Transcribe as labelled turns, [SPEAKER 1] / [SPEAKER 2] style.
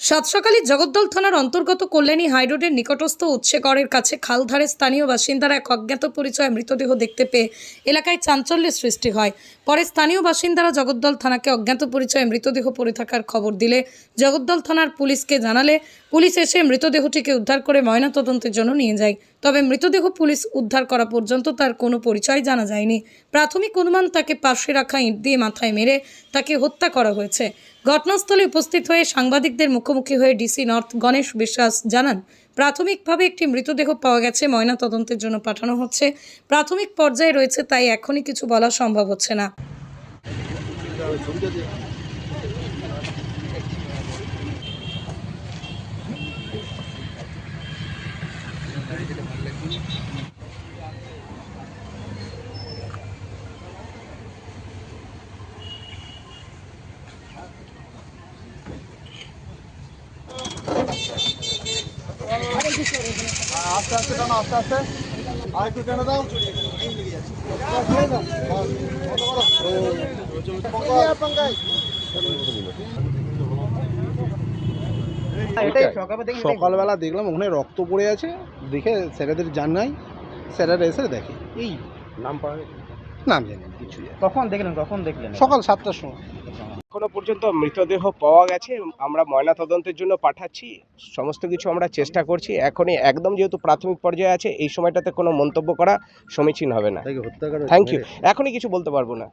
[SPEAKER 1] সাত সকালে জগদ্দল থানার অন্তর্গত কল্যাণী হাইরোডের নিকটস্থ উৎসেগড়ের কাছে খালধারে স্থানীয় বাসিন্দারা এক অজ্ঞাত পরিচয় মৃতদেহ দেখতে পেয়ে এলাকায় চাঞ্চল্যের সৃষ্টি হয়। পরে স্থানীয় বাসিন্দারা জগদ্দল থানাকে অজ্ঞাত পরিচয়ে মৃতদেহ পড়ে থাকার খবর দিলে জগদ্দল থানার পুলিশকে জানালে পুলিশ এসে মৃতদেহটিকে উদ্ধার করে ময়নাতদন্তের জন্য নিয়ে যায়। তবে মৃতদেহ পুলিশ উদ্ধার করা পর্যন্ত তার কোনো পরিচয় জানা যায়নি। প্রাথমিক অনুমান তাকে পাশে রাখা ইট দিয়ে মাথায় মেরে তাকে হত্যা করা হয়েছে। ঘটনাস্থলে উপস্থিত হয়ে সাংবাদিকদের মুখোমুখি হয়ে ডিসি নর্থ গণেশ বিশ্বাস জানান, প্রাথমিকভাবে একটি মৃতদেহ পাওয়া গেছে ময়না তদন্তের জন্য পাঠানো হচ্ছে। প্রাথমিক পর্যায়ে রয়েছে, তাই এখনই কিছু বলা সম্ভব হচ্ছে না।
[SPEAKER 2] আস্তে আস্তে টানো আস্তে আস্তে আর একটু টেনে দাও সকালবেলা দেখলাম ওখানে রক্ত পড়ে আছে। দেখে স্যারেদের জানাই স্যারেরা এসে দেখে। এই
[SPEAKER 3] নাম পাওয়া?
[SPEAKER 2] নাম জানি কিছু জানি না।
[SPEAKER 3] কখন দেখলেন কখন দেখলেন?
[SPEAKER 2] সকাল সাতটার সময়।
[SPEAKER 4] এখনও পর্যন্ত মৃতদেহ পাওয়া গেছে। আমরা ময়না তদন্তের জন্য পাঠাচ্ছি। সমস্ত কিছু আমরা চেষ্টা করছি। এখনই একদম যেহেতু প্রাথমিক পর্যায়ে আছে এই সময়টাতে কোনো মন্তব্য করা সমীচীন হবে না। থ্যাংক ইউ এখনই কিছু বলতে পারব না।